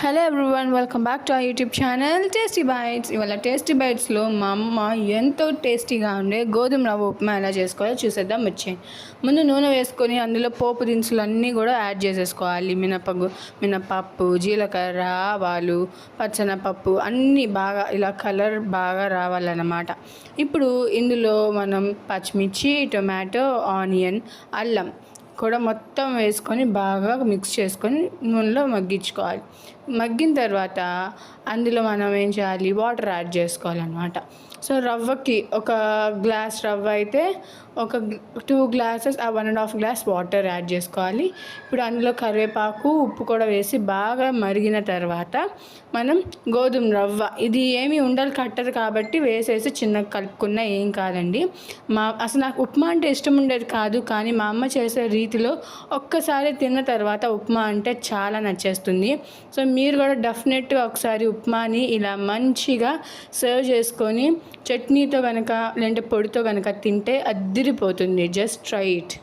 Hello everyone welcome back to uh YouTube channel tasty bites ఇవాళ tasty బైట్స్లో మా అమ్మ ఎంతో టేస్టీగా ఉండే గోధుమ రవ్వ ఉప్మా ఎలా చేసుకోవాలో చూసేద్దాం. వచ్చేయండి ముందు నూనె వేసుకొని అందులో పోపు దినుసులు అన్నీ కూడా యాడ్ చేసేసుకోవాలి. మినపగు మినపప్పు జీలకర్ర ఆవాలు పచ్చనపప్పు అన్నీ బాగా ఇలా కలర్ బాగా రావాలన్నమాట. ఇప్పుడు ఇందులో మనం పచ్చిమిర్చి టొమాటో ఆనియన్ అల్లం కూడా మొత్తం వేసుకొని బాగా మిక్స్ చేసుకొని నూనెలో మగ్గించుకోవాలి. మగ్గిన తర్వాత అందులో మనం ఏం చేయాలి? వాటర్ యాడ్ చేసుకోవాలన్నమాట. సో రవ్వకి ఒక గ్లాస్ రవ్వ అయితే ఒక two glasses uh one and half glass water add చేసుకోవాలి. ఇప్పుడు అందులో కరివేపాకు ఉప్పు కూడా వేసి బాగా మరిగిన తర్వాత మనం గోధుమ రవ్వ. ఇది ఏమి ఉండలు కట్టదు కాబట్టి వేసేసి చిన్నగా కలుపుకున్న ఏం కాదండి. మా అసలు నాకు ఉప్మా అంటే ఇష్టం ఉండేది కాదు కానీ మా అమ్మ చేసే రీతిలో ఒక్కసారి తిన్న తర్వాత ఉప్మా అంటే చాలా నచ్చేస్తుంది. సో మీరు కూడా డెఫినెట్గా ఒకసారి ఉప్మాని ఇలా మంచిగా సర్వ్ చేసుకొని చట్నీతో కనుక లేదంటే పొడితో కనుక తింటే అద్దిరిపోతుంది జస్ట్ ట్రై ఇట్.